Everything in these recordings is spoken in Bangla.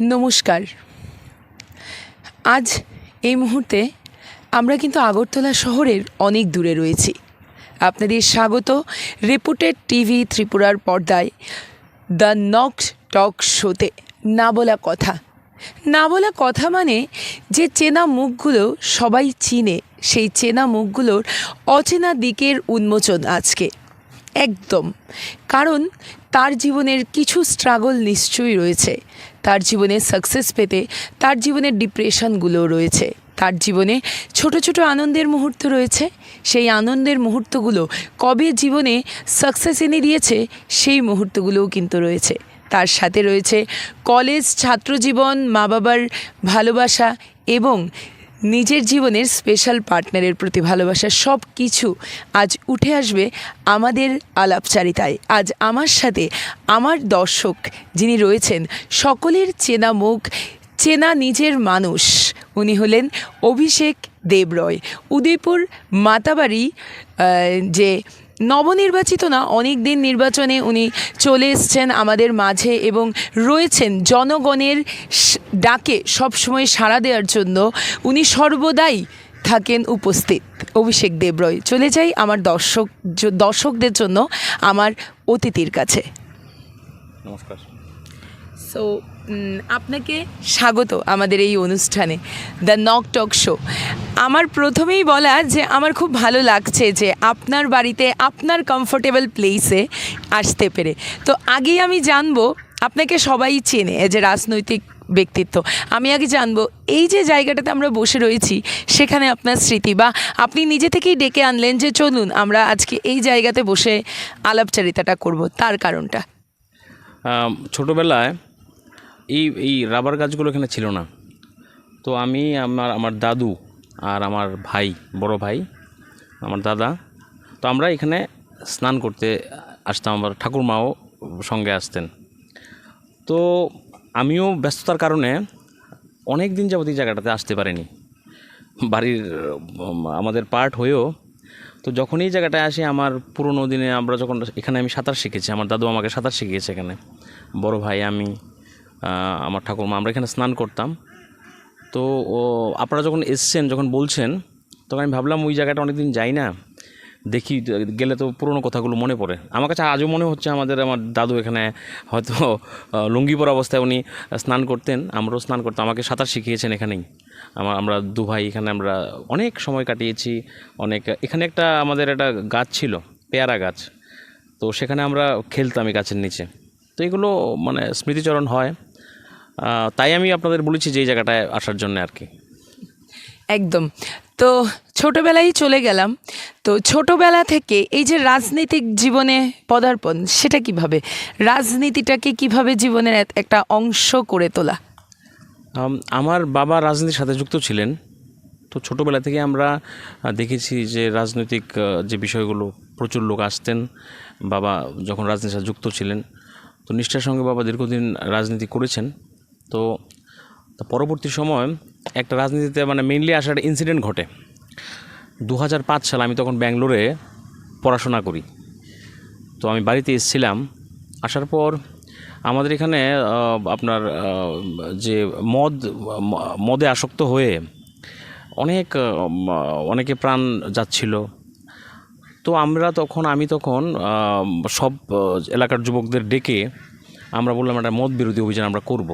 নমস্কার। আজ এই মুহূর্তে আমরা কিন্তু আগরতলা শহরের অনেক দূরে রয়েছি। আপনাদের স্বাগত রেপুটেড টিভি ত্রিপুরার পর্দায় দ্য নক টক শোতে। না বলা কথা। না বলা কথা মানে যে চেনা মুখগুলো সবাই চিনে, সেই চেনা মুখগুলোর অচেনা দিকের উন্মোচন আজকে। একদম। কারণ তার জীবনের কিছু স্ট্রাগল নিশ্চয়ই রয়েছে। তার জীবনে সাকসেস পেতে তার জীবনের ডিপ্রেশনগুলো রয়েছে। তার জীবনে ছোট ছোট আনন্দের মুহূর্ত রয়েছে। সেই আনন্দের মুহূর্তগুলো কবে জীবনে সাকসেস এনে দিয়েছে, সেই মুহূর্তগুলোও কিন্তু রয়েছে। তার সাথে রয়েছে কলেজ ছাত্রজীবন মা বাবার ভালোবাসা এবং নিজের জীবনের স্পেশাল পার্টনারের প্রতি ভালোবাসা সব কিছু আজ উঠে আসবে আমাদের আলাপচারিতায়। আজ আমার সাথে আমার দর্শক যিনি রয়েছেন, সকলের চেনা মুখ, চেনা নিজের মানুষ, উনি হলেন অভিষেক দেবরয়। উদয়পুর মাতাবাড়ি যে নবনির্বাচিত না অনেক দিন নির্বাচনে উনি চলে এসছেন আমাদের মাঝে এবং রয়েছেন জনগণের ডাকে সবসময় সাড়া দেওয়ার জন্য। উনি সর্বদাই থাকেন উপস্থিত। অভিষেক দেবরয় চলে যাই আমার দর্শক দর্শকদের জন্য আমার অতিথির কাছে। নমস্কার। সো আপনাকে স্বাগত আমাদের এই অনুষ্ঠানে দ্য নক টক শো আমার প্রথমেই বলা যে আমার খুব ভালো লাগছে যে আপনার বাড়িতে, আপনার কমফোর্টেবল প্লেসে আসতে পেরে। তো আগেই আমি জানব, আপনাকে সবাই চেনে যে রাজনৈতিক ব্যক্তিত্ব। আমি আগে জানব, এই যে জায়গাটাতে আমরা বসে রয়েছি, সেখানে আপনার স্মৃতি বা আপনি নিজে থেকেই ডেকে আনলেন যে চলুন আমরা আজকে এই জায়গাতে বসে আলাপচারিতাটা করব, তার কারণটা? ছোটোবেলায় এই এই রাবার গাছগুলো এখানে ছিল না। তো আমি, আমার আমার দাদু আর আমার ভাই, বড় ভাই, আমার দাদা। তো আমরা এখানে স্নান করতে আসতাম আমার ঠাকুরমাও সঙ্গে আসতেন। তো আমিও ব্যস্ততার কারণে অনেক দিন যাবত এই জায়গাটাতে আসতে পারিনি। বাড়ির, আমাদের পার্ট হয়েও তো যখন এই জায়গাটায় আসি, আমার পুরোনো দিনে আমরা যখন এখানে আমি সাঁতার শিখেছি, আমার দাদু আমাকে সাঁতার শিখিয়েছে এখানে। বড় ভাই, আমি আমার ঠাকুরমা, আমরা এখানে স্নান করতাম। তো আপনারা যখন এসছেন, যখন বলছেন, তখন আমি ভাবলাম ওই জায়গাটা অনেকদিন যাই না। দেখি, গেলে তো পুরোনো কথাগুলো মনে পড়ে। আমার কাছে আজও মনে হচ্ছে আমাদের, আমার দাদু এখানে হয়তো লুঙ্গি পরা অবস্থায় উনি স্নান করতেন, আমরাও স্নান করতাম, আমাকে সাঁতার শিখিয়েছেন এখানেই। আমার, আমরা দু ভাই এখানে আমরা অনেক সময় কাটিয়েছি, অনেক, এখানে একটা আমাদের একটা গাছ ছিল, পেয়ারা গাছ। তো সেখানে আমরা খেলতাম এই গাছের নিচে। তো এগুলো মানে স্মৃতিচরণ হয়। তাই আমি আপনাদের বলেছি যে এই জায়গাটায় আসার জন্য আর কি। একদম। তো ছোটবেলায় চলে গেলাম। তো ছোটবেলা থেকে এই যে রাজনৈতিক জীবনে পদার্পণ সেটা কীভাবে? রাজনীতিটাকে কীভাবে জীবনের একটা অংশ করে তোলা? আমার বাবা রাজনীতির সাথে যুক্ত ছিলেন। তো ছোটোবেলা থেকে আমরা দেখেছি যে রাজনৈতিক যে বিষয়গুলো প্রচুর লোক আসতেন বাবা যখন রাজনীতির সাথে যুক্ত ছিলেন। তো নিষ্ঠার সঙ্গে বাবা দীর্ঘদিন রাজনীতি করেছেন। তো পরবর্তী সময় একটা রাজনীতিতে মানে মেইনলি আসার ইনসিডেন্ট ঘটে। দু হাজার পাঁচ সালে আমি তখন ব্যাঙ্গালোরে পড়াশোনা করি। তো আমি বাড়িতে এসেছিলাম। আসার পর আমাদের এখানে আপনার যে মদ, মদে আসক্ত হয়ে অনেক অনেকে প্রাণ যাচ্ছিল। তো আমরা তখন, আমি তখন সব এলাকার যুবকদের ডেকে আমরা বললাম, একটা মদ বিরোধী অভিযান আমরা করব।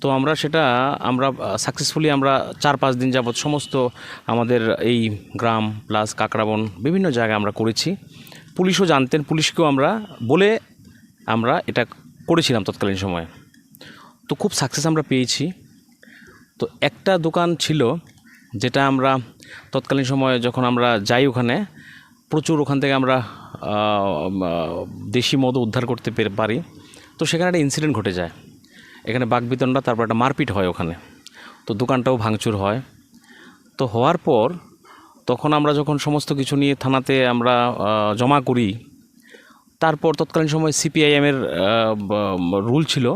তো আমরা সেটা আমরা সাকসেসফুলি আমরা চার পাঁচ দিন যাবৎ সমস্ত আমাদের এই গ্রাম প্লাস কাকরাবন বিভিন্ন জায়গায় আমরা করেছি। পুলিশও জানতেন, পুলিশকেও আমরা বলে আমরা এটা করেছিলাম তৎকালীন সময়ে। তো খুব সাকসেস আমরা পেয়েছি। তো একটা দোকান ছিল যেটা আমরা তৎকালীন সময়ে যখন আমরা যাই ওখানে, প্রচুর ওখান থেকে আমরা দেশি মদ উদ্ধার করতে পারি তো সেখানে একটা ইনসিডেন্ট ঘটে যায়। এখানে বাগবিতণ্ডা তারপর একটা মারপিট হয় ওখানে। তো দোকানটাও ভাঙচুর হয়। তো হওয়ার পর তখন আমরা যখন সমস্ত কিছু নিয়ে থানাতে আমরা জমা করি তারপর তৎকালীন সময় সিপিআইএমের রুল ছিল।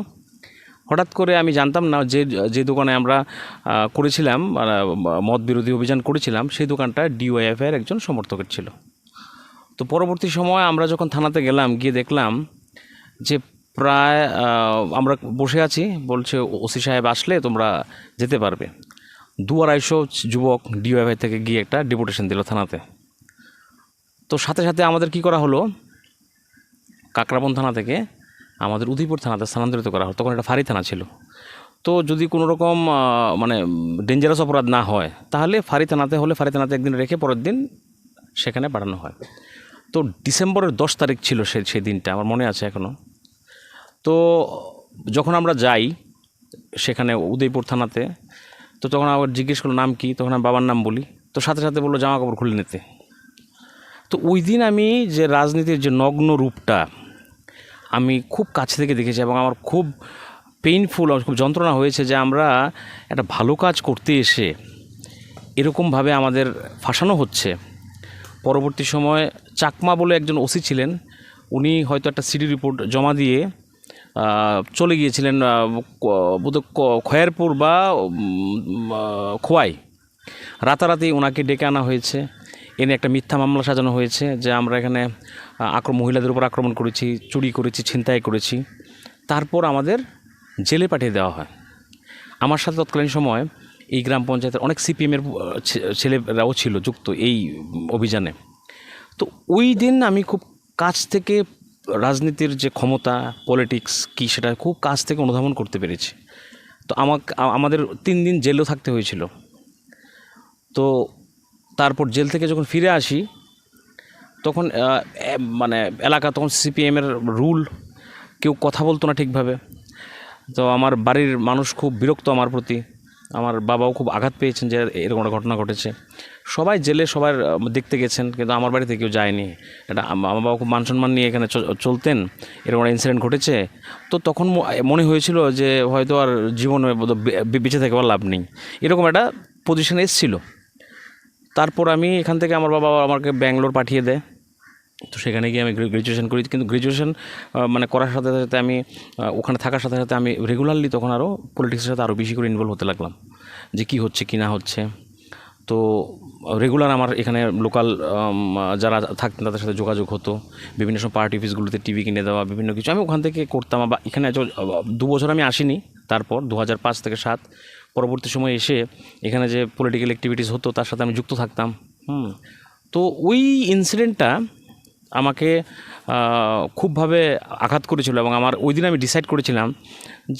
হঠাৎ করে আমি জানতাম না যে যে দোকানে আমরা করেছিলাম মানে, মদ বিরোধী অভিযান করেছিলাম সেই দোকানটা ডিওয়াইএফের একজন সমর্থকের ছিল। তো পরবর্তী সময় আমরা যখন থানাতে গেলাম গিয়ে দেখলাম যে প্রায় আমরা বসে আছি, বলছে ওসি সাহেব আসলে তোমরা যেতে পারবে। দু আড়াইশো যুবক ডিওয়াইফাই থেকে গিয়ে একটা ডেপুটেশন দিল থানাতে। তো সাথে সাথে আমাদের কি করা হলো? কাকরাবন থানা থেকে আমাদের উদয়পুর থানাতে স্থানান্তরিত করা হলো। তখন একটা ফাঁড়ি থানা ছিল। তো যদি কোনো রকম মানে ডেঞ্জারাস অপরাধ না হয়, তাহলে ফাঁড়ি থানাতে হলে ফাঁড়ি থানাতে একদিন রেখে পরের দিন সেখানে পাঠানো হয়। তো ডিসেম্বরের দশ তারিখ ছিল সে, সেই দিনটা, আমার মনে আছে এখনও তো যখন আমরা যাই সেখানে উদয়পুর থানাতে, তো তখন আবার জিজ্ঞেস করল, নাম কি? তখন আমি বাবার নাম বলি। তো সাথে সাথে বলল জামা কাপড় খুলে নিতে। তো ওই দিন আমি যে রাজনীতির যে নগ্ন রূপটা আমি খুব কাছে থেকে দেখেছি এবং আমার খুব পেইনফুল খুব যন্ত্রণা হয়েছে যে আমরা একটা ভালো কাজ করতে এসে এরকমভাবে আমাদের ফাঁসানো হচ্ছে। পরবর্তী সময় চাকমা বলে একজন ওসি ছিলেন, উনি হয়তো একটা সিডি রিপোর্ট জমা দিয়ে চলে গিয়েছিলেন বোধহয় খয়েরপুর বা খোয়াই। রাতারাতি ওনাকে ডেকে আনা হয়েছে। এনে একটা মিথ্যা মামলা সাজানো হয়েছে যে আমরা এখানে আক্রমণ মহিলাদের উপর আক্রমণ করেছি, চুরি করেছি, ছিনতাই করেছি। তারপর আমাদের জেলে পাঠিয়ে দেওয়া হয়। আমার সাথে তৎকালীন সময় এই গ্রাম পঞ্চায়েতের অনেক সিপিএমের ছেলেরাও ছিল যুক্ত এই অভিযানে। তো ওই দিন আমি খুব কাছ থেকে রাজনীতির যে ক্ষমতা পলিটিক্স কী সেটা খুব কাছ থেকে অনুধাবন করতে পেরেছি। তো আমাকে, আমাদের তিন দিন জেলেও থাকতে হয়েছিল। তো তারপর জেল থেকে যখন ফিরে আসি, তখন মানে এলাকা তখন সিপিএমের রুল, কেউ কথা বলতো না ঠিকভাবে। তো আমার বাড়ির মানুষ খুব বিরক্ত আমার প্রতি। আমার বাবাও খুব আঘাত পেয়েছেন যে এরকম একটা ঘটনা ঘটেছে। সবাই জেলে সবার দেখতে গেছেন, কিন্তু আমার বাড়িতে কেউ যায়নি। এটা আমার বাবা খুব মান সম্মান নিয়ে এখানে চলতেন, এরকম একটা ইনসিডেন্ট ঘটেছে। তো তখন মনে হয়েছিল যে হয়তো আর জীবনে বেঁচে থেকে লাভ নেই। এরকম একটা পজিশনে এসেছিল। তারপর আমি এখান থেকে আমার বাবা আমাকে ব্যাঙ্গালোর পাঠিয়ে দেয়। তো সেখানে গিয়ে আমি গ্র্যাজুয়েশন করি কিন্তু গ্র্যাজুয়েশন মানে করার সাথে সাথে আমি ওখানে থাকার সাথে সাথে আমি রেগুলারলি তখন আরও পলিটিক্সের সাথে আরও বেশি করে ইনভলভ হতে লাগলাম। যে কী হচ্ছে, কী না হচ্ছে। তো রেগুলার আমার এখানে লোকাল যারা থাকতেন তাদের সাথে যোগাযোগ হতো। বিভিন্ন সময় পার্টি অফিসগুলোতে টিভি কিনে দেওয়া, বিভিন্ন কিছু আমি ওখান থেকে করতাম। বা এখানে দু বছর আমি আসিনি। তারপর দু হাজার পাঁচ থেকে সাত, পরবর্তী সময় এসে এখানে যে পলিটিক্যাল অ্যাক্টিভিটিস হতো, তার সাথে আমি যুক্ত থাকতাম। হুম, তো ওই ইনসিডেন্টটা আমাকে খুবভাবে আঘাত করেছিল এবং আমার ওই দিন আমি ডিসাইড করেছিলাম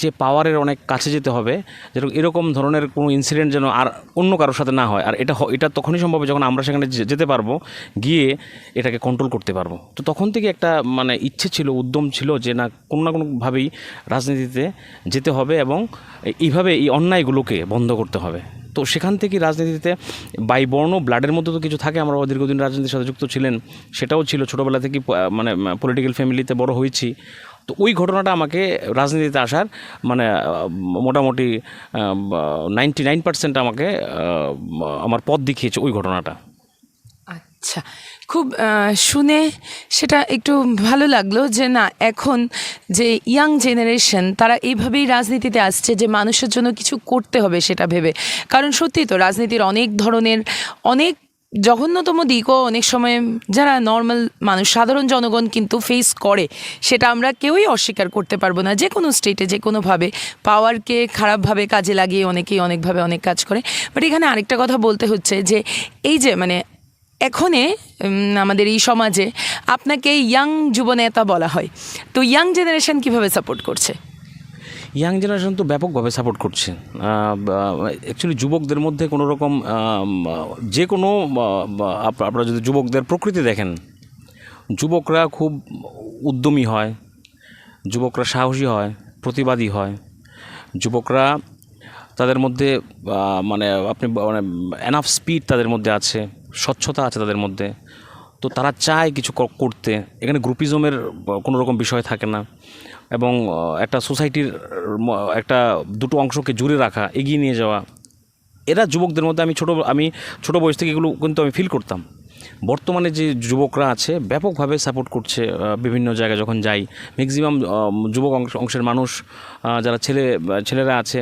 যে পাওয়ারের অনেক কাছে যেতে হবে, যেরকম এরকম ধরনের কোনো ইনসিডেন্ট যেন আর অন্য কারোর সাথে না হয়। আর এটা এটা তখনই সম্ভব যখন আমরা সেখানে যেতে পারব, গিয়ে এটাকে কন্ট্রোল করতে পারব। তো তখন থেকে একটা মানে ইচ্ছে ছিল, উদ্যম ছিল যে না, কোনো না কোনোভাবেই রাজনীতিতে যেতে হবে এবং এইভাবে এই অন্যায়গুলোকে বন্ধ করতে হবে। তো সেখান থেকে রাজনীতিতে বাই বর্ণ ব্লাডের মধ্যে তো কিছু থাকে। আমরা দীর্ঘদিন রাজনীতির সাথে যুক্ত ছিলেন, সেটাও ছিল। ছোটোবেলা থেকে মানে পলিটিক্যাল ফ্যামিলিতে বড় হয়েছি। তো ওই ঘটনাটা আমাকে রাজনীতিতে আসার মানে মোটামুটি নাইনটি নাইন পার্সেন্ট আমাকে আমার পথ দেখিয়েছে ওই ঘটনাটা। আচ্ছা। খুব শুনে সেটা একটু ভালো লাগল যে না, এখন যে ইয়াং জেনারেশন তারা এইভাবেই রাজনীতিতে আসছে যে মানুষের জন্য কিছু করতে হবে সেটা ভেবে। কারণ সত্যি তো রাজনীতির অনেক ধরনের, অনেক জঘন্যতম দিকও অনেক সময় যারা নর্মাল মানুষ, সাধারণ জনগণ কিন্তু ফেস করে, সেটা আমরা কেউই অস্বীকার করতে পারব না। যে কোনো স্টেটে যে কোনোভাবে পাওয়ারকে খারাপভাবে কাজে লাগিয়ে অনেকেই অনেকভাবে অনেক কাজ করে। বাট এখানে আরেকটা কথা বলতে হচ্ছে যে, এই যে মানে এখনে আমাদের এই সমাজে আপনাকে ইয়াং যুবনেতা বলা হয়। তো ইয়াং জেনারেশন কীভাবে সাপোর্ট করছে? ইয়াং জেনারেশন তো ব্যাপকভাবে সাপোর্ট করছে। অ্যাকচুয়ালি যুবকদের মধ্যে কোনো রকম যে কোনো আপনারা যদি যুবকদের প্রকৃতি দেখেন, যুবকরা খুব উদ্যমী হয়, যুবকরা সাহসী হয়, প্রতিবাদী হয়। যুবকরা তাদের মধ্যে মানে আপনি মানে এনাফ স্পিড তাদের মধ্যে আছে। স্বচ্ছতা আছে তাদের মধ্যে। তো তারা চায় কিছু করতে। এখানে গ্রুপিজমের কোনো রকম বিষয় থাকে না। এবং একটা সোসাইটির একটা, দুটো অংশকে জুড়ে রাখা, এগিয়ে নিয়ে যাওয়া। এরা যুবকদের মধ্যে আমি ছোটো আমি ছোটো বয়স থেকে এগুলো কিন্তু আমি ফিল করতাম। বর্তমানে যে যুবকরা আছে, ব্যাপকভাবে সাপোর্ট করছে বিভিন্ন জায়গায় যখন যাই। ম্যাক্সিমাম যুবক অংশ, অংশের মানুষ যারা ছেলে ছেলেরা আছে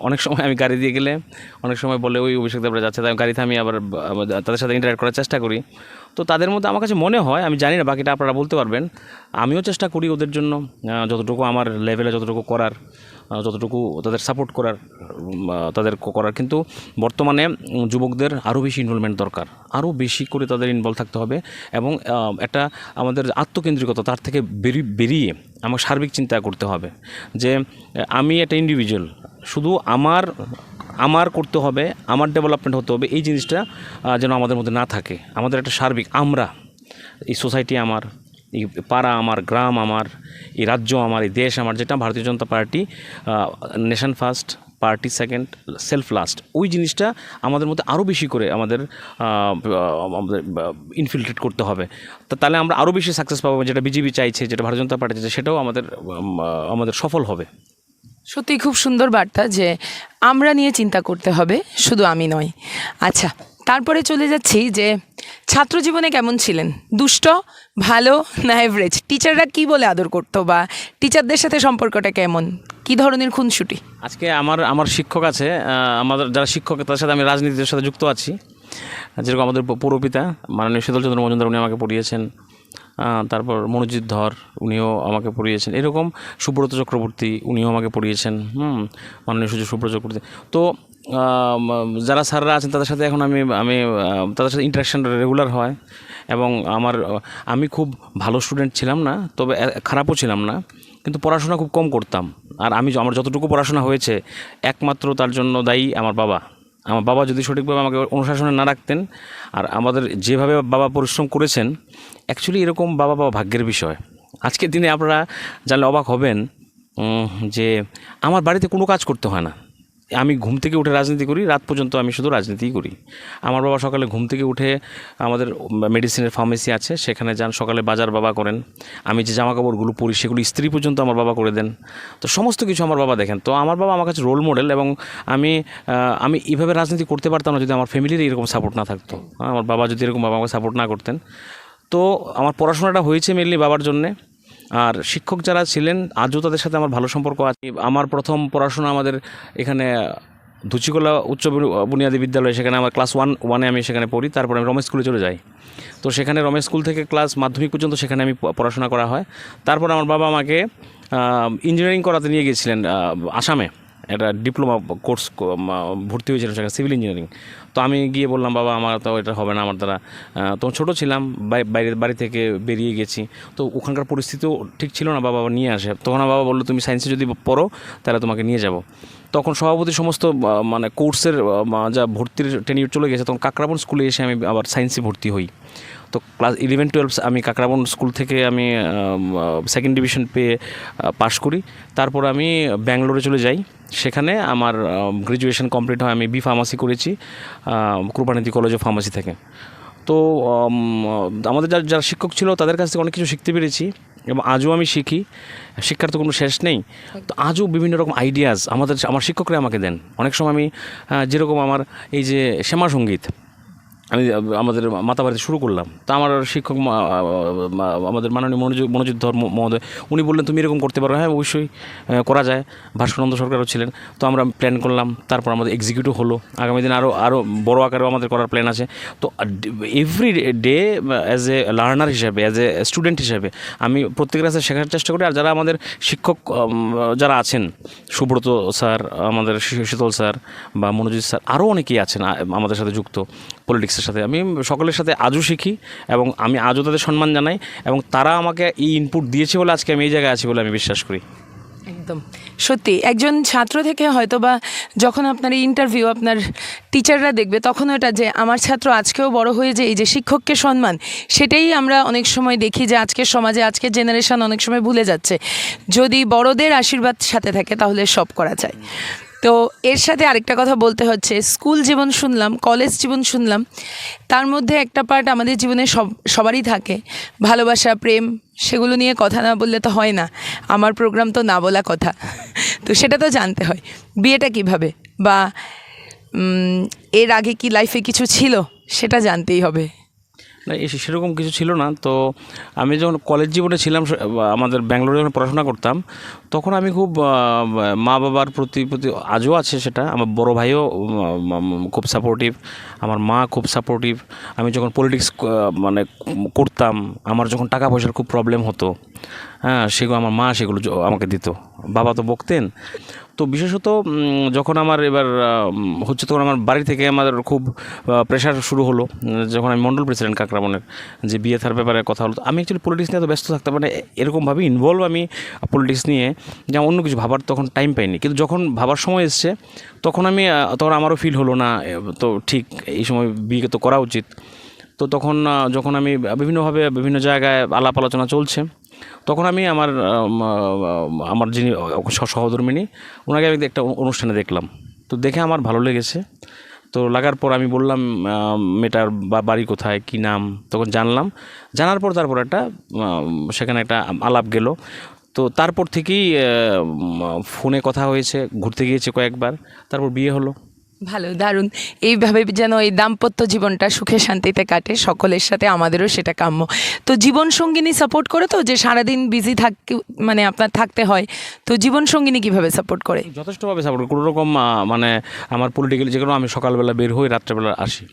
অনেক সময় আমি গাড়ি দিয়ে গেলে অনেক সময় বলে, ওই অভিষেক দেবরা যাচ্ছে। তাই আমি গাড়ি থামিয়ে আবার তাদের সাথে ইন্টারাক্ট করার চেষ্টা করি। তো তাদের মধ্যে আমার কাছে মনে হয়, আমি জানি না, বাকিটা আপনারা বলতে পারবেন, আমিও চেষ্টা করি ওদের জন্য যতটুকু আমার লেভেলে যতটুকু করার যতটুকু তাদের সাপোর্ট করার তাদের করার। কিন্তু বর্তমানে যুবকদের আরও বেশি ইনভলভমেন্ট দরকার, আরও বেশি করে তাদের ইনভলভ থাকতে হবে এবং একটা আমাদের আত্মকেন্দ্রিকতা তার থেকে বেরি- বেরিয়ে আমার সার্বিক চিন্তা করতে হবে যে আমি একটা ইন্ডিভিজুয়াল শুধু আমার আমার করতে হবে, আমার ডেভেলপমেন্ট হতে হবে, এই জিনিসটা যেন আমাদের মধ্যে না থাকে। আমাদের একটা সার্বিক আমরা, এই সোসাইটি আমার, এই পাড়া আমার, গ্রাম আমার, এই রাজ্য আমার, এই দেশ আমার, যেটা Bharatiya Janata Party nation first party second self last ওই জিনিসটা আমাদের মধ্যে আরও বেশি করে আমাদের আমাদের ইনফিল্ট্রেট করতে হবে। তা, তাহলে আমরা আরও বেশি সাকসেস পাবো, যেটা বিজেপি চাইছে, যেটা ভারতীয় জনতা পার্টি চাইছে, সেটাও আমাদের আমাদের সফল হবে। সত্যি খুব সুন্দর বার্তা যে আমরা নিয়ে চিন্তা করতে হবে, শুধু আমি নয় আচ্ছা তারপরে চলে যাচ্ছি যে ছাত্র জীবনে কেমন ছিলেন? দুষ্ট, ভালো না এভারেজ টিচাররা কি বলে আদর করতো বা টিচারদের সাথে সম্পর্কটা কেমন? কি ধরনের খুনসুটি? আজকে আমার আমার শিক্ষক আছে আমাদের যারা শিক্ষক, তাদের সাথে আমি রাজনীতির সাথে যুক্ত আছি। যেরকম আমাদের পৌরপিতা, মাননীয় শীতলচন্দ্র মজুমদার, উনি আমাকে পড়িয়েছেন। তারপর মনোজিৎ ধর, উনিও আমাকে পড়িয়েছেন। এরকম সুব্রত চক্রবর্তী উনিও আমাকে পড়িয়েছেন। হুম, মাননীয় সুযোগ সুব্রত চক্রবর্তী। তো যারা স্যাররা আছেন, তাদের সাথে এখন আমি আমি তাদের সাথে ইন্টারাকশান রেগুলার হয় এবং আমার, আমি খুব ভালো স্টুডেন্ট ছিলাম না, তবে খারাপও ছিলাম না, কিন্তু পড়াশোনা খুব কম করতাম। আর আমি আমার যতটুকু পড়াশোনা হয়েছে, একমাত্র তার জন্য দায়ী আমার বাবা। আমার বাবা যদি সঠিকভাবে আমাকে অনুশাসনে না রাখতেন, আর আমাদের যেভাবে বাবা পরিশ্রম করেছেন অ্যাকচুয়ালি এরকম বাবা বাবা ভাগ্যের বিষয়। আজকের দিনে আপনারা জানলে অবাক হবেন যে আমার বাড়িতে কোনো কাজ করতে হয় না। আমি ঘুম থেকে উঠে রাজনীতি করি, রাত পর্যন্ত আমি শুধু রাজনীতিই করি। আমার বাবা সকালে ঘুম থেকে উঠে আমাদের মেডিসিনের ফার্মেসি আছে, সেখানে যান, সকালে বাজার বাবা করেন। আমি যে জামা কাপড়গুলো পরি, সেগুলো স্ত্রী পর্যন্ত আমার বাবা করে দেন। তো সমস্ত কিছু আমার বাবা দেখেন। তো আমার বাবা আমার কাছে রোল মডেল এবং আমি আমি এইভাবে রাজনীতি করতে পারতাম না যদি আমার ফ্যামিলির এরকম সাপোর্ট না থাকতো। আমার বাবা যদি এরকম বাবা আমাকে সাপোর্ট না করতেন। তো আমার পড়াশোনাটা হয়েছে মেনলি বাবার জন্যে। আর শিক্ষক যারা ছিলেন, আজও তাদের সাথে আমার ভালো সম্পর্ক আছে। আমার প্রথম পড়াশোনা আমাদের এখানে ধুচিকোলা উচ্চ বুনিয়াদী বিদ্যালয়, সেখানে আমার ক্লাস ওয়ান, ওয়ানে আমি সেখানে পড়ি, তারপরে আমি রমেশ স্কুলে চলে যাই। তো সেখানে রমেশ স্কুল থেকে ক্লাস মাধ্যমিক পর্যন্ত সেখানে আমি পড়াশোনা করা হয়। তারপর আমার বাবা আমাকে ইঞ্জিনিয়ারিং করাতে নিয়ে গিয়েছিলেন আসামে। একটা ডিপ্লোমা কোর্স ভর্তি হয়েছিলাম সেখানে, সিভিল ইঞ্জিনিয়ারিং। তো আমি গিয়ে বললাম, বাবা, আমার তো এটা হবে না, আমার দ্বারা। তো ছোটো ছিলাম বাইরে বাড়ি থেকে বেরিয়ে গেছি। তো ওখানকার পরিস্থিতিও ঠিক ছিল না, বাবা নিয়ে আসে। তখন বাবা বলল, তুমি সায়েন্সে যদি পড়ো, তাহলে তোমাকে নিয়ে যাব। তখন সভাপতি সমস্ত মানে কোর্সের যা ভর্তির টেনিউর চলে গেছে তখন কাকরাবন স্কুলে এসে আমি আবার সায়েন্সে ভর্তি হই। তো ক্লাস ইলেভেন টুয়েলভ আমি কাকরাবন স্কুল থেকে আমি সেকেন্ড ডিভিশন পেয়ে পাশ করি। তারপর আমি ব্যাঙ্গালোরে চলে যাই। সেখানে আমার গ্র্যাজুয়েশন কমপ্লিট হয় আমি বি ফার্মাসি করেছি আহ, কৃপানিধি কলেজ অফ ফার্মাসি থেকে। তো আমাদের যারা যারা শিক্ষক ছিল তাদের কাছ থেকে অনেক কিছু শিখতে পেরেছি। এবং আজও আমি শিখি। শিক্ষার তো কোনো শেষ নেই। তো আজও বিভিন্ন রকম আইডিয়াস আমাদের, আমার শিক্ষকরা আমাকে দেন। অনেক সময় আমি যেরকম আমার এই যে শ্যামা সংগীত আমি, আমাদের মাতাবাড়িতে শুরু করলাম। তা আমার শিক্ষক আমাদের মাননীয় মনোযোগ, মনোজিৎ ধর মহোদয়, উনি বললেন, তুমি এরকম করতে পারো। হ্যাঁ অবশ্যই করা যায়। ভাস্করানন্দ সরকারও ছিলেন। তো আমরা প্ল্যান করলাম, তারপর আমাদের এক্সিকিউটিভ হলো। আগামী দিন আরও আরও বড় আকারেও আমাদের করার প্ল্যান আছে। তো every day as a learner হিসাবে অ্যাজ এ স্টুডেন্ট হিসাবে, আমি প্রত্যেকের কাছে শেখার চেষ্টা করি। আর যারা আমাদের শিক্ষক যারা আছেন, সুব্রত স্যার, আমাদের শীতল স্যার বা মনোজিৎ স্যার আরও অনেকেই আছেন আমাদের সাথে যুক্ত। পলিটিক্সের সাথে। আমি সকলের সাথে আজও শিখি এবং আমি আজও তাদের সম্মান জানাই এবং তারা আমাকে এই ইনপুট দিয়েছে বলে আজকে আমি এই জায়গায় আছি বলে আমি বিশ্বাস করি। একদম। সত্যি, একজন ছাত্র থেকে হয়তো বা যখন আপনার এই ইন্টারভিউ আপনার টিচাররা দেখবে, তখন ওটা যে আমার ছাত্র আজকেও বড় হয়ে যে এই যে শিক্ষককে সম্মান, সেটাই আমরা অনেক সময় দেখি যে আজকের সমাজে, আজকের জেনারেশন অনেক সময় ভুলে যাচ্ছে। যদি বড়দের আশীর্বাদ সাথে থাকে, তাহলে সব করা যায়। তো এর সাথে আরেকটা কথা বলতে হচ্ছে। স্কুল জীবন শুনলাম, কলেজ জীবন শুনলাম, তার মধ্যে একটা পার্ট আমাদের জীবনে সব, সবারই থাকে। ভালোবাসা, প্রেম, সেগুলো নিয়ে কথা না বললে তো হয় না। আমার প্রোগ্রাম তো না বলা কথা। তো সেটা তো জানতে হয়। বিয়েটা কীভাবে? বা এর আগে কি লাইফে কিছু ছিল? সেটা জানতেই হবে। সেরকম কিছু ছিল না। তো আমি যখন কলেজ জীবনে ছিলাম আমাদের ব্যাঙ্গালোরে যখন পড়াশোনা করতাম, তখন আমি খুব মা বাবার প্রতি প্রতি আজও আছে সেটা। আমার বড় ভাইও খুব সাপোর্টিভ আমার মা খুব সাপোর্টিভ আমি যখন পলিটিক্স মানে করতাম, আমার যখন টাকা পয়সার খুব প্রবলেম হতো। হ্যাঁ সেগুলো আমার মা সেগুলো আমাকে দিত। বাবা তো বকতেন। তো বিশেষত যখন আমার এবার হচ্ছে তখন আমার বাড়ি থেকে আমাদের খুব প্রেশার শুরু হলো। যখন আমি মন্ডল প্রেসিডেন্ট কাকরামনের যে বিয়ে থার ব্যাপারে কথা হলো আমি অ্যাকচুয়ালি পলিটিক্স নিয়ে তো ব্যস্ত থাকতাম। মানে এরকমভাবে ইনভলভ আমি পলিটিক্স নিয়ে, যে অন্য কিছু ভাবার তখন টাইম পাইনি। কিন্তু যখন ভাবার সময় এসছে, তখন আমি তখন আমারও ফিল হলো না তো ঠিক এই সময় বিয়ে তো করা উচিত। তো তখন যখন আমি বিভিন্নভাবে বিভিন্ন জায়গায় আলাপ আলোচনা চলছে তখন আমি আমার আমার যিনি সহ- সহধর্মিনী, ওনাকে আমি একটা অনুষ্ঠানে দেখলাম। তো দেখে আমার ভালো লেগেছে। তো লাগার পর আমি বললাম মেয়েটার বা- বাড়ি কোথায়, কি নাম? তখন জানলাম। জানার পর তারপর একটা সেখানে একটা আলাপ গেল। তো তারপর থেকেই ফোনে কথা হয়েছে, ঘুরতে গিয়েছে কয়েকবার। তারপর বিয়ে হলো। ভালো, দারুণ। এইভাবে যেন এই দাম্পত্য জীবনটা সুখে শান্তিতে কাটে, সকলের সাথে আমাদেরও সেটা কাম্য। তো জীবন সঙ্গিনী সাপোর্ট করে তো যে সারাদিন বিজি থাকতে মানে আপনার থাকতে হয়, তো জীবন সঙ্গিনী কীভাবে সাপোর্ট করে? যথেষ্টভাবে সাপোর্ট কোনো রকম মানে আমার পলিটিক্যালি যে কোনো আমি সকালবেলা বের হই, রাত্রেবেলা আসি।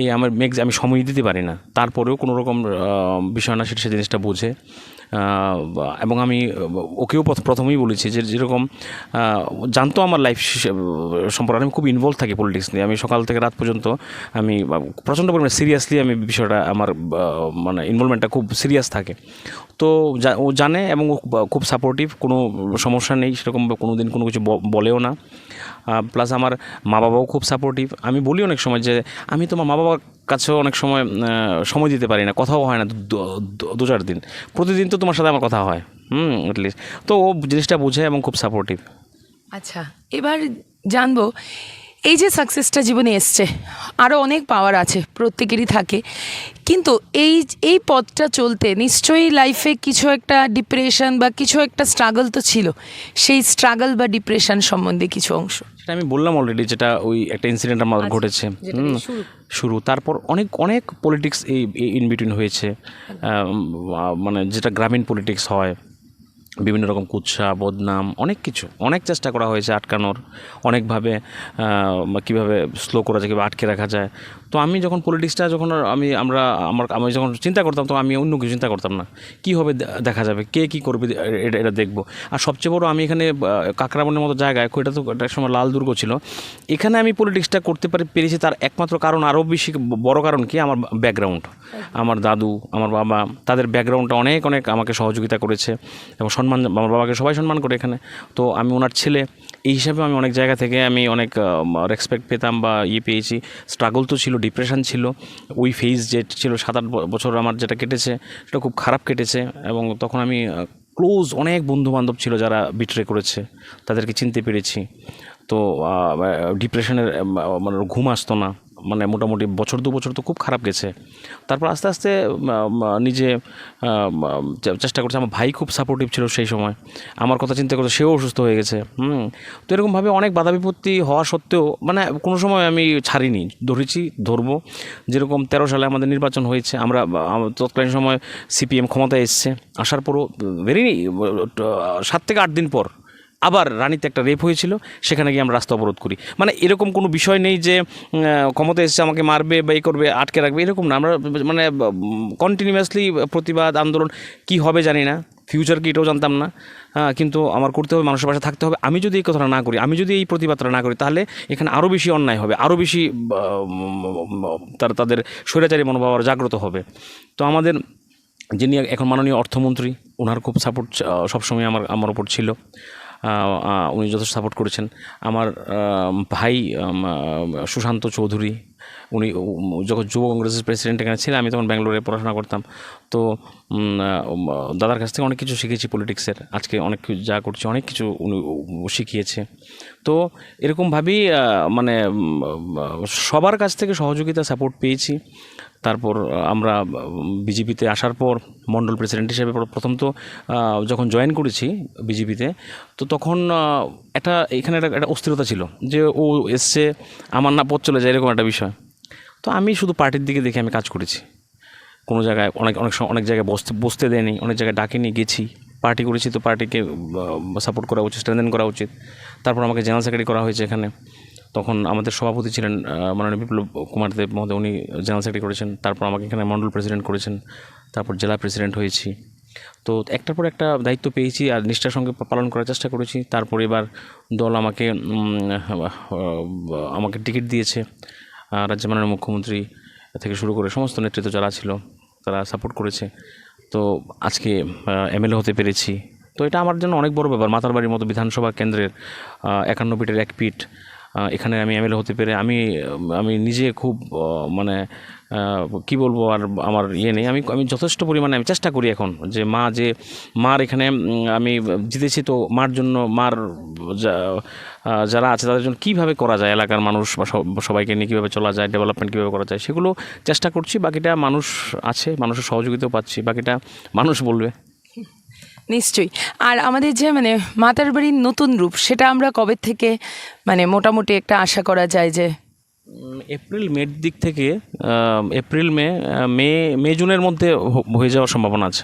এই আমার মেঘ আমি সময় দিতে পারি না। তারপরেও কোনো রকম বিষয় না সেটা সে জিনিসটা বোঝে। এবং আমি ওকেও প্রথ- প্রথমেই বলেছি যে যেরকম জানতো আমার লাইফ সম্পর্কে। আমি খুব ইনভলভ থাকি পলিটিক্স নিয়ে। আমি সকাল থেকে রাত পর্যন্ত আমি প্রচণ্ড পরিমাণে সিরিয়াসলি আমি বিষয়টা আমার মানে ইনভলভমেন্টটা খুব সিরিয়াস থাকে। তো ও জানে এবং খুব- সাপোর্টিভ কোনো সমস্যা নেই, সেরকম কোনো দিন কোনো কিছু বলেও না। প্লাস আমার মা বাবাও খুব সাপোর্টিভ আমি বলি অনেক সময় যে, আমি তোমার মা বাবার কাছেও অনেক সময় সময় দিতে পারি না, কথাও হয় না দু- চার দিন। প্রতিদিন তো তোমার সাথে আমার কথা হয়। হুম অ্যাটলিস্ট তো ও জিনিসটা বুঝে এবং খুব সাপোর্টিভ আচ্ছা এবার জানব এই যে সাকসেসটা জীবনে এসছে আরও অনেক পাওয়ার আছে প্রত্যেকেরই থাকে। কিন্তু এই এই পথটা চলতে নিশ্চয়ই লাইফে কিছু একটা ডিপ্রেশন বা কিছু একটা স্ট্রাগল তো ছিল। সেই স্ট্রাগল বা ডিপ্রেশন সম্বন্ধে কিছু অংশ। সেটা আমি বললাম অলরেডি যেটা ওই একটা ইনসিডেন্ট আমার ঘটেছে। হুম, দিয়ে শুরু। শুরু। তারপর অনেক অনেক পলিটিক্স এই ইন বিটুইন হয়েছে। মানে যেটা গ্রামীণ পলিটিক্স হয়। বিভিন্ন রকম কুৎসা বদনাম অনেক কিছু অনেক চেষ্টা করা হয়েছে আটকানোর। অনেকভাবে কীভাবে স্লো করা যায় কীভাবে আটকে রাখা যায়। তো আমি যখন পলিটিক্সটা যখন আমি আমরা আমার আমি যখন চিন্তা করতাম তো আমি অন্য কিছু চিন্তা করতাম না। কী হবে দেখা যাবে কে কী করবে এটা এটা দেখব। আর সবচেয়ে বড় আমি এখানে কাকরাবনের মতো জায়গায় এটা তো একটা সময় লাল দুর্গ ছিল এখানে আমি পলিটিক্সটা করতে পারি পেরেছি তার একমাত্র কারণ আরও বেশি বড় কারণ কি আমার ব্যাকগ্রাউন্ড আমার দাদু আমার বাবা তাদের ব্যাকগ্রাউন্ডটা অনেক অনেক আমাকে সহযোগিতা করেছে এবং সম্মান আমার বাবাকে সবাই সম্মান করে এখানে। তো আমি ওনার ছেলে, এই হিসাবে আমি অনেক জায়গা থেকে আমি অনেক রেসপেক্ট পেতাম বা ইয়ে পেয়েছি। স্ট্রাগল তো ছিল ডিপ্রেশন ছিল। ওই ফেজ যে ছিল সাত আট বছর আমার যেটা কেটেছে, সেটা খুব খারাপ কেটেছে এবং তখন আমি ক্লোজ অনেক বন্ধু বান্ধব ছিল যারা বিট্রে করেছে, তাদেরকে চিনতে পেরেছি। তো ডিপ্রেশনের মানে ঘুম আসতো না। মানে মোটামুটি বছর, দু বছর তো খুব খারাপ গেছে। তারপর আস্তে আস্তে নিজে চেষ্টা করছে। আমার ভাই খুব সাপোর্টিভ ছিল সেই সময়। আমার কথা চিন্তা করতে সেও অসুস্থ হয়ে গেছে। হুম, তো এরকমভাবে অনেক বাধা বিপত্তি হওয়া সত্ত্বেও মানে কোনো সময় আমি ছাড়িনি। ধরেছি, ধরবো। যেরকম তেরো সালে আমাদের নির্বাচন হয়েছে, আমরা তৎকালীন সময় সিপিএম ক্ষমতায় এসছে। আসার পরও ভেরি সাত থেকে আট দিন পর। আবার রানীতে একটা রেপ হয়েছিল সেখানে গিয়ে আমরা রাস্তা অবরোধ করি। মানে এরকম কোনো বিষয় নেই যে ক্ষমতা এসেছে আমাকে মারবে বা এই করবে আটকে রাখবে এরকম না। আমরা মানে কন্টিনিউয়াসলি প্রতিবাদ আন্দোলন কি হবে জানি না। ফিউচার কি এটাও জানতাম না। হ্যাঁ, কিন্তু আমার করতে হবে মানুষের পাশে থাকতে হবে। আমি যদি এই কথাটা না করি আমি যদি এই প্রতিবাদটা না করি তাহলে এখানে আরও বেশি অন্যায় হবে আরও বেশি তার তাদের স্বৈরাচারী মনোভাব জাগ্রত হবে। তো আমাদের যিনি এখন মাননীয় অর্থমন্ত্রী ওনার খুব সাপোর্ট সবসময় আমার আমার ওপর ছিল। উনি যথেষ্ট সাপোর্ট করেছেন। আমার ভাই সুশান্ত চৌধুরী, উনি যখন যুব কংগ্রেসের প্রেসিডেন্ট এখানে ছিলেন, আমি তখন ব্যাঙ্গালোরে পড়াশোনা করতাম। তো দাদার কাছ থেকে অনেক কিছু শিখেছি পলিটিক্সের আজকে অনেক কিছু যা করছে, অনেক কিছু উনি শিখিয়েছে। তো এরকমভাবেই মানে সবার কাছ থেকে সহযোগিতা সাপোর্ট পেয়েছি। তারপর আমরা বিজেপিতে আসার পর মণ্ডল প্রেসিডেন্ট হিসেবে প্র- প্রথম তো যখন জয়েন করেছি বিজেপিতে, তো তখন একটা, এখানে একটা একটা অস্থিরতা ছিল যে ও এসছে, আমার না পথ চলে যায়, এরকম একটা বিষয়। তো আমি শুধু পার্টির দিকে দেখে আমি কাজ করেছি। কোনো জায়গায় অনেক অনেক অনেক জায়গায় বসতে বসতে দেয়নি, অনেক জায়গায় ডাকেনি, গেছি। পার্টি করেছি তো পার্টিকে সাপোর্ট করা উচিত স্ট্রেন্থেন করা উচিত। তারপর আমাকে জেনারেল সেক্রেটারি করা হয়েছে এখানে। তখন আমাদের সভাপতি ছিলেন মাননীয় বিপ্লব কুমার দেব মহোদয় উনি জেনারেল সেক্রেটারি করেছেন। তারপর আমাকে এখানে মন্ডল প্রেসিডেন্ট করেছেন। তারপর জেলা প্রেসিডেন্ট হয়েছি। তো একটার পর একটা দায়িত্ব পেয়েছি আর নিষ্ঠার সঙ্গে পালন করার চেষ্টা করেছি। তারপর এবার দল আমাকে আমাকে টিকিট দিয়েছে। আহ, রাজ্য মাননীয় মুখ্যমন্ত্রী থেকে শুরু করে সমস্ত নেতৃত্ব যারা ছিল তারা সাপোর্ট করেছে। তো আজকে এমএলএ হতে পেরেছি। তো এটা আমার জন্য অনেক বড় ব্যাপার। মাতারবাড়ির মতো বিধানসভা কেন্দ্রের একান্ন পিঠের এক পিঠ এখানে আমি এমএলএ হতে পেরে আমি আমি নিজে খুব মানে কি বলব আর আমার ইয়ে নেই। আমি আমি যথেষ্ট পরিমাণে আমি চেষ্টা করি এখন যে মা যে, মার এখানে আমি জিতেছি তো মার জন্য, মার যারা আছে তাদের জন্য কীভাবে করা যায়? এলাকার মানুষ বা সব- সবাইকে নিয়ে কীভাবে চলা যায়? ডেভেলপমেন্ট কীভাবে করা যায়? সেগুলো চেষ্টা করছি। বাকিটা মানুষ আছে, মানুষের সহযোগিতাও পাচ্ছি। বাকিটা মানুষ বলবে। নিশ্চয়ই। আর আমাদের যে মানে মাতার বাড়ির নতুন রূপ সেটা আমরা কবে থেকে মানে মোটামুটি একটা আশা করা যায় যে এপ্রিল মের দিক থেকে এপ্রিল মে মে মে জুনের মধ্যে হয়ে যাওয়ার সম্ভাবনা আছে।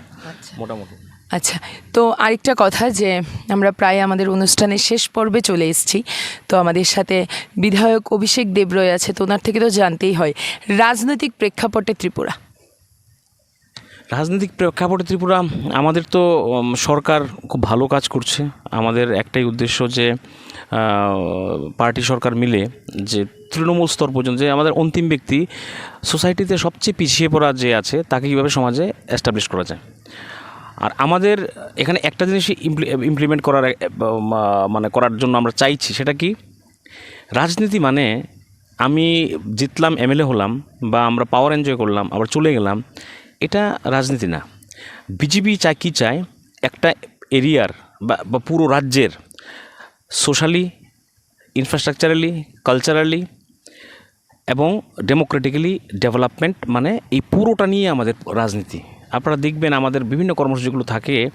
মোটামুটি। আচ্ছা তো আরেকটা কথা যে আমরা প্রায় আমাদের অনুষ্ঠানের শেষ পর্বে চলে এসেছি। তো আমাদের সাথে বিধায়ক অভিষেক দেবরয় আছে তো ওনার থেকে তো জানতেই হয়। রাজনৈতিক প্রেক্ষাপটে ত্রিপুরা। রাজনৈতিক প্রেক্ষাপটে ত্রিপুরা, আমাদের তো সরকার খুব ভালো কাজ করছে। আমাদের একটাই উদ্দেশ্য যে পার্টি সরকার মিলে যে তৃণমূল স্তর পর্যন্ত, যে আমাদের অন্তিম ব্যক্তি সোসাইটিতে সবচেয়ে পিছিয়ে পড়া যে আছে, তাকে কীভাবে সমাজে এস্টাবলিশ করা যায়। আর আমাদের এখানে একটা জিনিসই ইমপ্লিমেন্ট করার মানে করার জন্য আমরা চাইছি, সেটা কি? রাজনীতি মানে আমি জিতলাম, এমএলএ হলাম, বা আমরা পাওয়ার এনজয় করলাম, আবার চলে গেলাম এটা রাজনীতি না। বিজেপি চায় কী চায়? একটা এরিয়ার বা পুরো রাজ্যের সোশ্যালি ইনফ্রাস্ট্রাকচারালি কালচারালি এবং ডেমোক্রেটিক্যালি ডেভেলপমেন্ট মানে এই পুরোটা নিয়ে আমাদের রাজনীতি। আপনারা দেখবেন আমাদের বিভিন্ন কর্মসূচিগুলো থাকে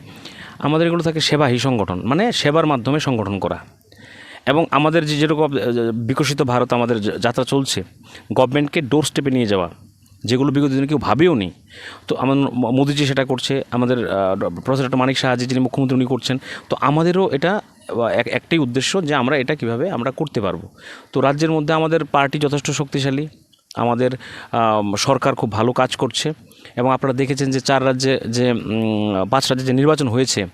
আমাদের এগুলো থাকে সেবাহী সংগঠন মানে সেবার মাধ্যমে সংগঠন করা। এবং আমাদের যে যেরকম বিকশিত ভারত আমাদের যাত্রা চলছে গভর্নমেন্টকে ডোর স্টেপে নিয়ে যাওয়া। যেগুলো বিগত দিনে কেউ ভাবেও নি। তো আমার মোদিজি সেটা করছে, আমাদের প্রফেসর ডক্টর মানিক সাহাজি যিনি মুখ্যমন্ত্রী উনি করছেন। তো আমাদেরও এটা এক- একটাই উদ্দেশ্য যে আমরা এটা কীভাবে আমরা করতে পারব। তো রাজ্যের মধ্যে আমাদের পার্টি যথেষ্ট শক্তিশালী, আমাদের সরকার খুব ভালো কাজ করছে এবং আপনারা দেখেছেন যে চার রাজ্যে যে পাঁচ রাজ্যে যে নির্বাচন হয়েছে,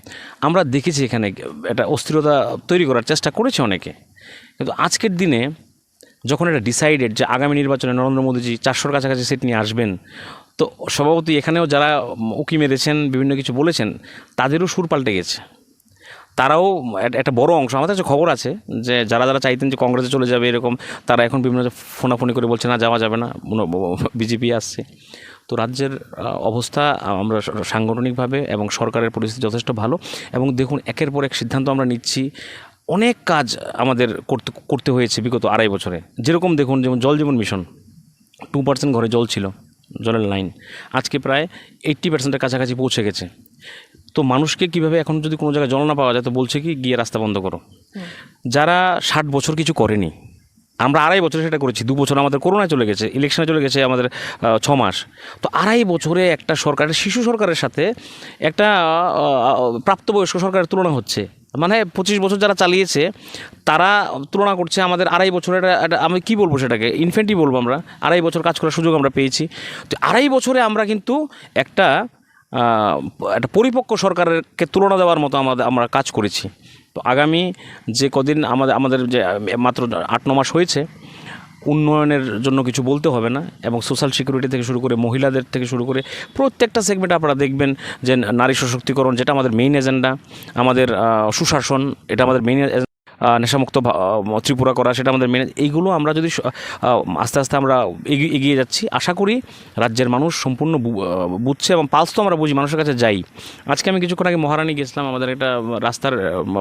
আমরা দেখেছি এখানে একটা অস্থিরতা তৈরি করার চেষ্টা করেছে অনেকে। কিন্তু আজকের দিনে যখন এটা ডিসাইডেড যে আগামী নির্বাচনে নরেন্দ্র মোদীজি চারশোর কাছাকাছি সিট নিয়ে আসবেন, তো সভাপতি এখানেও যারা উকি মেরেছেন, বিভিন্ন কিছু বলেছেন, তাদেরও সুর পাল্টে গেছে। তারাও একটা বড় অংশ, আমাদের কাছে খবর আছে যে যারা যারা চাইতেন যে কংগ্রেসে চলে যাবে এরকম, তারা এখন বিভিন্ন ফোনাফোনি করে বলছে, না, যাওয়া যাবে না বিজেপি আসছে। তো রাজ্যের অবস্থা, আমরা সাংগঠনিকভাবে এবং সরকারের পরিস্থিতি যথেষ্ট ভালো এবং দেখুন, একের পর এক সিদ্ধান্ত আমরা নিচ্ছি। অনেক কাজ আমাদের করতে করতে হয়েছে বিগত আড়াই বছরে। যেরকম দেখুন যেমন জল জীবন মিশন টু পার্সেন্ট ঘরে জল ছিল জলের লাইন। আজকে প্রায় এইট্টি পার্সেন্টের কাছাকাছি পৌঁছে গেছে। তো মানুষকে কীভাবে এখন যদি কোনো জায়গায় জল না পাওয়া যায় তো বলছে কি গিয়ে রাস্তা বন্ধ করো। যারা ষাট বছর কিছু করেনি আমরা আড়াই বছর সেটা করেছি দু বছর আমাদের করোনায় চলে গেছে ইলেকশনে চলে গেছে আমাদের ছ মাস। তো আড়াই বছরে একটা সরকারের শিশু সরকারের সাথে একটা প্রাপ্তবয়স্ক সরকারের তুলনা হচ্ছে। মানে পঁচিশ বছর যারা চালিয়েছে, তারা তুলনা করছে আমাদের আড়াই বছরের আমি কি বলব সেটাকে? ইনফেন্টই বলব আমরা। আড়াই বছর কাজ করার সুযোগ আমরা পেয়েছি। তো আড়াই বছরে আমরা কিন্তু একটা একটা পরিপক্ক সরকারকে তুলনা দেওয়ার মতো আমাদের আমরা কাজ করেছি। তো আগামী যে কদিন আমাদের আমাদের যে, মাত্র আট, ন মাস হয়েছে উন্নয়নের জন্য কিছু বলতে হবে না এবং সোশ্যাল সিকিউরিটি থেকে শুরু করে মহিলাদের থেকে শুরু করে প্রত্যেকটা সেগমেন্টে আপনারা দেখবেন যে নারী সশক্তিকরণ যেটা আমাদের মেইন এজেন্ডা আমাদের সুশাসন, এটা আমাদের মেইন নেশামুক্ত ত্রিপুরা করা সেটা আমাদের মেনে এইগুলো আমরা যদি আস্তে আস্তে আমরা এগিয়ে যাচ্ছি, আশা করি রাজ্যের মানুষ সম্পূর্ণ বুঝছে এবং পালস তো আমরা বুঝি, মানুষের কাছে যাই। আজকে আমি কিছুক্ষণ আগে মহারানী গেছিলাম, আমাদের একটা রাস্তার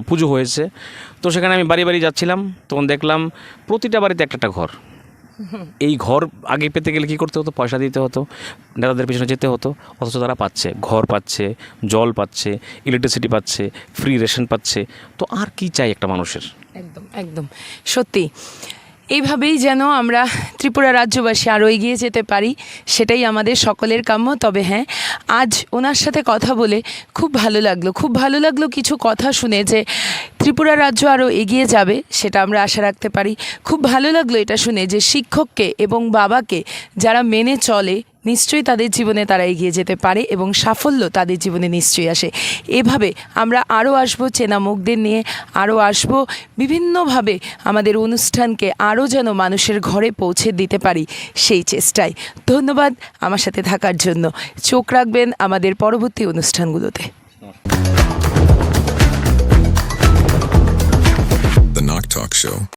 পুজো হয়েছে। তো সেখানে আমি বাড়ি বাড়ি যাচ্ছিলাম, তখন দেখলাম প্রতিটা বাড়িতে একটা একটা ঘর। এই ঘর আগে পেতে গেলে কী করতে হতো? পয়সা দিতে হতো, নেতাদের পিছনে যেতে হতো, অথচ তারা পাচ্ছে। ঘর পাচ্ছে, জল পাচ্ছে ইলেকট্রিসিটি পাচ্ছে ফ্রি রেশন পাচ্ছে। তো আর কি চাই একটা মানুষের? একদম একদম। সত্যি এইভাবেই যেন আমরা ত্রিপুরা রাজ্যবাসী আরও এগিয়ে যেতে পারি, সেটাই আমাদের সকলের কাম্য। তবে হ্যাঁ আজ ওনার সাথে কথা বলে খুব ভালো লাগল। খুব ভালো লাগল কিছু কথা শুনে যে ত্রিপুরা রাজ্য আরও এগিয়ে যাবে, সেটা আমরা আশা রাখতে পারি। খুব ভালো লাগল এটা শুনে যে শিক্ষককে এবং বাবাকে যারা মেনে চলে নিশ্চয়ই তাদের জীবনে তারা এগিয়ে যেতে পারে এবং সাফল্য তাদের জীবনে নিশ্চয়ই আসে। এভাবে আমরা আরও আসব চেনা মুখদের নিয়ে আরও আসব বিভিন্নভাবে আমাদের অনুষ্ঠানকে আরও যেন মানুষের ঘরে পৌঁছে দিতে পারি সেই চেষ্টায়। ধন্যবাদ আমার সাথে থাকার জন্য। চোখ রাখবেন আমাদের পরবর্তী অনুষ্ঠানগুলোতে। The Knock Talk Show.